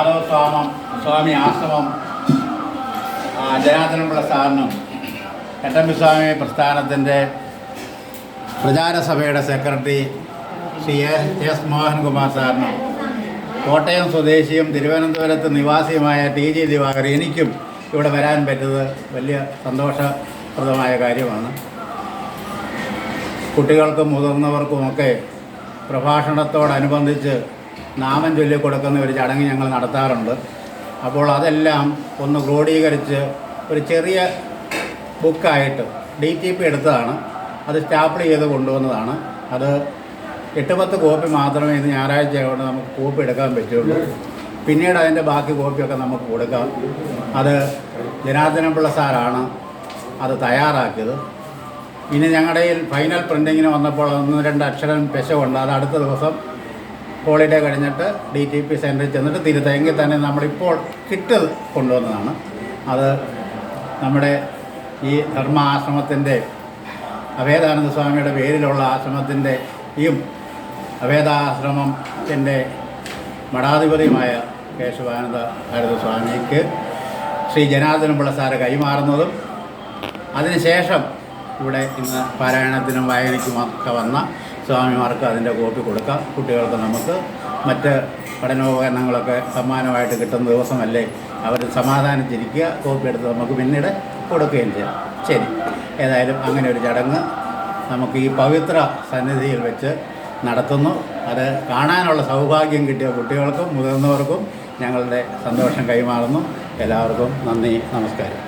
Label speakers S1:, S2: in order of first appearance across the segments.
S1: മാധവസ്വാമം സ്വാമി ആശ്രമം ജനാർദ്ദനപിള്ള സാറിനും എട്ടമ്പിസ്വാമി പ്രസ്ഥാനത്തിന്റെ പ്രചാരസഭയുടെ സെക്രട്ടറി ശ്രീ എസ് മോഹൻകുമാർ സാറിനും കോട്ടയം സ്വദേശിയും തിരുവനന്തപുരത്ത് നിവാസിയുമായ ടി ജി ദിവാകർ എനിക്കും ഇവിടെ വരാൻ പറ്റത് വലിയ സന്തോഷപ്രദമായ കാര്യമാണ്. കുട്ടികൾക്കും മുതിർന്നവർക്കുമൊക്കെ പ്രഭാഷണത്തോടനുബന്ധിച്ച് നാമം ചൊല്ലിക്കൊടുക്കുന്ന ഒരു ചടങ്ങ് ഞങ്ങൾ നടത്താറുണ്ട്. അപ്പോൾ അതെല്ലാം ഒന്ന് ക്രോഡീകരിച്ച് ഒരു ചെറിയ ബുക്കായിട്ട് ഡി ടി പി എടുത്തതാണ്. അത് സ്റ്റാപ്പിൾ ചെയ്ത് കൊണ്ടുവന്നതാണ്. അത് എട്ട് പത്ത് കോപ്പി മാത്രമേ ഇന്ന് ഞായറാഴ്ച ആയതുകൊണ്ട് നമുക്ക് കോപ്പി എടുക്കാൻ പറ്റുള്ളൂ. പിന്നീട് അതിന്റെ ബാക്കി കോപ്പിയൊക്കെ നമുക്ക് കൊടുക്കാം. അത് ജനാർദ്ദനപിള്ള സാറാണ് അത് തയ്യാറാക്കിയത്. ഇനി ഞങ്ങളുടെ ഫൈനൽ പ്രിന്റിങ്ങിന് വന്നപ്പോൾ ഒന്ന് രണ്ട് അക്ഷരം പെശവുണ്ട് അത് അടുത്ത ദിവസം ഹോളിഡേ കഴിഞ്ഞിട്ട് ഡി ടി പി സെന്ററിൽ ചെന്നിട്ട് തിരുത്തെങ്കിൽ തന്നെ നമ്മളിപ്പോൾ കിറ്റ് കൊണ്ടുവന്നതാണ്. അത് നമ്മുടെ ഈ ധർമ്മ ആശ്രമത്തിന്റെ അവേദാനന്ദ സ്വാമിയുടെ പേരിലുള്ള ആശ്രമത്തിന്റെ ഈ അഭേദാശ്രമത്തിന്റെ മഠാധിപതിയുമായ കേശവാനന്ദ ഭാരത സ്വാമിക്ക് ശ്രീ ജനാർദ്ദനം പിള്ളസാര കൈമാറുന്നതും അതിനുശേഷം ഇവിടെ ഇന്ന് പാരായണത്തിനും വായനയ്ക്കുമൊക്കെ വന്ന സ്വാമിമാർക്ക് അതിന്റെ കോപ്പി കൊടുക്കാം. കുട്ടികൾക്ക് നമുക്ക് മറ്റ് പഠനോപകരണങ്ങളൊക്കെ സമ്മാനമായിട്ട് കിട്ടുന്ന ദിവസമല്ലേ അവർ സമാധാനിച്ചിരിക്കുക. കോപ്പി എടുത്ത് നമുക്ക് പിന്നീട് കൊടുക്കുകയും ചെയ്യാം. ശരി. ഏതായാലും അങ്ങനെ ഒരു ചടങ്ങ് നമുക്ക് ഈ പവിത്ര സന്നിധിയിൽ വെച്ച് നടത്തുന്നു. അത് കാണാനുള്ള സൗഭാഗ്യം കിട്ടിയ കുട്ടികൾക്കും മുതിർന്നവർക്കും ഞങ്ങളുടെ സന്തോഷം കൈമാറുന്നു. എല്ലാവർക്കും നന്ദി നമസ്കാരം.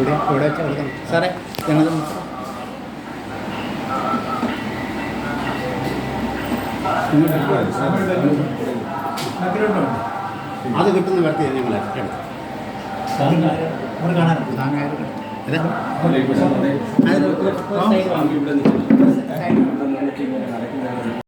S1: ഇവിടെ ഇവിടെ വെച്ച് കൊടുക്കണം സാറേ ഞങ്ങൾ അത് കിട്ടുന്ന വ്യക്തി ഞങ്ങൾ
S2: നിൽക്കുന്നു.